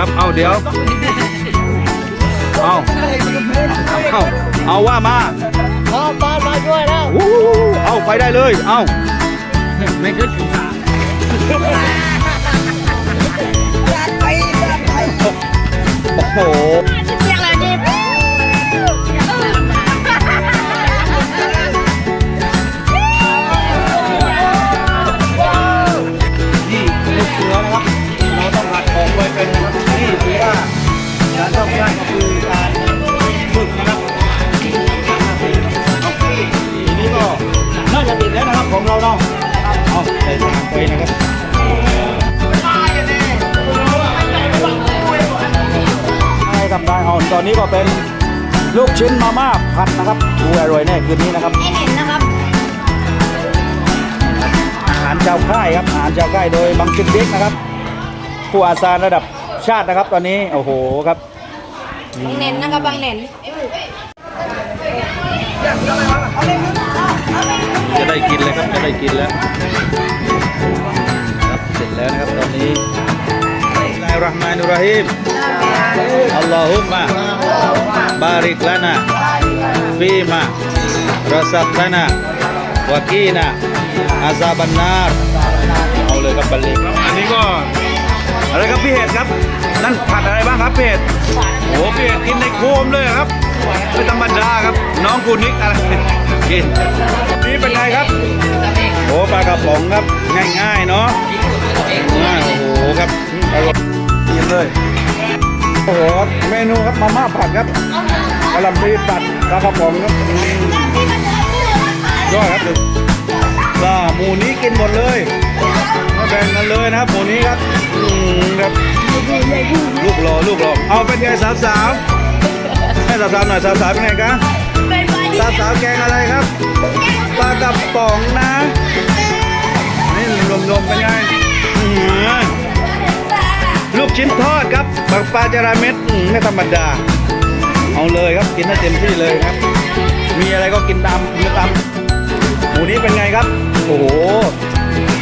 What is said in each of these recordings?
ครับ เอาเดี๋ยว เอาเอาเอาว่ามาขอปานมาช่วยแล้วอู้เอาไปได้เลย เอาไม่ขึ้นจัดไปจัดไปโอ้โห ของเราเนาะเอาใส่ถังไปนะครับให้ทำได้เอาตอนนี้ก็เป็นลูกชิ้นมาม่าผัดนะครับดูอร่อยแน่คืนนี้นะครับไอเห็นนะครับ อาหารชาวค่ายครับ อาหารชาวค่ายโดยบังคิดเด็กนะครับ ผู้อาสาระดับชาตินะครับ ตอนนี้โอ้โหครับบางเน้นนะครับบางเน้น ได้กินเลยครับจะได้กินแล้วครับเสร็จแล้วนะครับตอนนี้ลายรห์มานุรหิมอัลลอฮุมมะบาริกลานะฟีมะรัสักลานะวะกีนะอาซาบันนาร์เอาเลยครับบัลลีอันนี้ก็อะไรครับพี่เห็ดครับ นั่นผัดอะไรบ้างครับพี่เห็ดโอ้พี่เห็ดกินในโคมเลยครับไม่ธรรมดาครับ น้องกูนิกอะไร กิน นี่เป็นไงครับโอ้ปลากระป๋องครับง่ายๆเนาะง่ายโอ้โหครับอร่อยกินเลยโอ้โหเมนูครับมาม่าผัดครับกะลำปีผัดปลากระป๋องครับยอดครับปลาหมูนี้กินหมดเลยม่แบ่งกันเลยนะครับหมูนี้ครับอืมครับลูกรอลูกรอเอาเป็นไงสาวสาวให้สาวสาวหน่อยสาวสาวเป็นไงครับเป็น ปดีสาวสาวแกงอะไรครับปลากระป๋องนะนี่รวมๆเป็นไงหือลูกชิ้นทอดครับบางปลาจระเม็ดไม่ธรรมดา เอาเลยครับกินให้เต็มที่เลยครับ มีอะไรก็กินตามกินตามหมูนี้เป็นไงครับ โอ้โห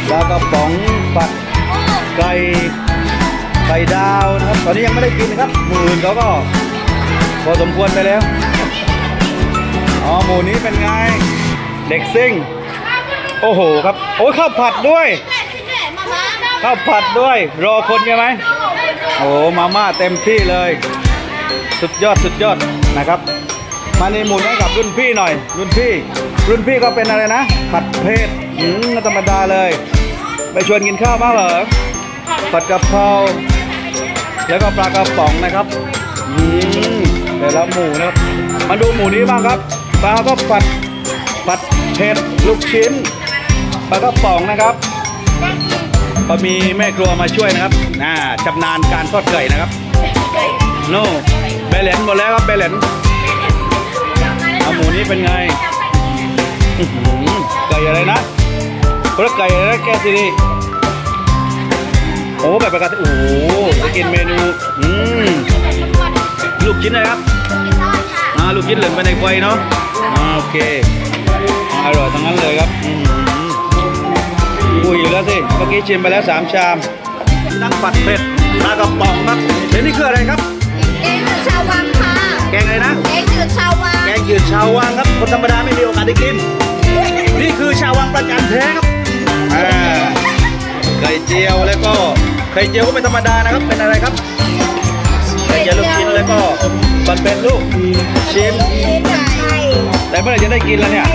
ปลากระป๋องผัดไก่ไข่ดาวนะครับ ตอนนี้ยังไม่ได้กินนะครับ หมื่นเขาก็พอสมควรไปแล้ว อ๋อหมูนี้เป็นไง เด็กซิ่ง โอ้โหครับ โอ้ยข้าวผัดด้วย ข้าวผัดด้วย รอคนใช่ไหมโอ้โหมาม่าเต็มที่เลย สุดยอดสุดยอดนะครับ มาในหมุนให้กับรุ่นพี่หน่อย รุ่นพี่ รุ่นพี่ก็เป็นอะไรนะ ผัดเผ็ดอืมธรรมดาเลย ไปชวนกินข้าวบ้างเหรอผัดกะเพราแล้วก็ปลากระป๋องนะครับอืมแต่ละหมูนะครับมาดูหมูนี้บ้างครับ ปลาก็ผัดผัดเผ็ดลูกชิ้นปลากระป๋องนะครับก็มีแม่ครัวมาช่วยนะครับอ่าชำนาญการทอดไก่นะครับโน่เบลเลนหมดแล้วครับเบลเลนเอาหมูนี้เป็นไงไก่อะไรนะพระไก่อะไรแกสิดิโอ้แบบประกาศโอ้โหจะกินเมนูอืมลูกชิ้นอะครับ ลูกชิ้นเหลืองไปในไฟเนาะอ่าโอเคอร่อยทั้งนั้นเลยครับอืมคุยอยู่แล้วสิเมื่อกี้ชิมไปแล้ว3ชามทั้งผัดเผ็ดปลากระป๋องครับเดี๋ยวนี่คืออะไรครับ แกงจืดชาววังค่ะ แกงอะไรนะ แกงจืดชาววัง แกงจืดชาววังครับ คนธรรมดาไม่มีโอกาสได้กิน นี่คือชาววังประกันแท้ครับอ่าไข่เจียวแล้วก็ไข่เจียวก็ไม่ธรรมดานะครับ เป็นอะไรครับไข่เจี ยวลูกชิ้นแล้วก็ผัดเป็นลูกชิ้น แต่เมื่อไหร่จะได้กินแล้วเนี่ย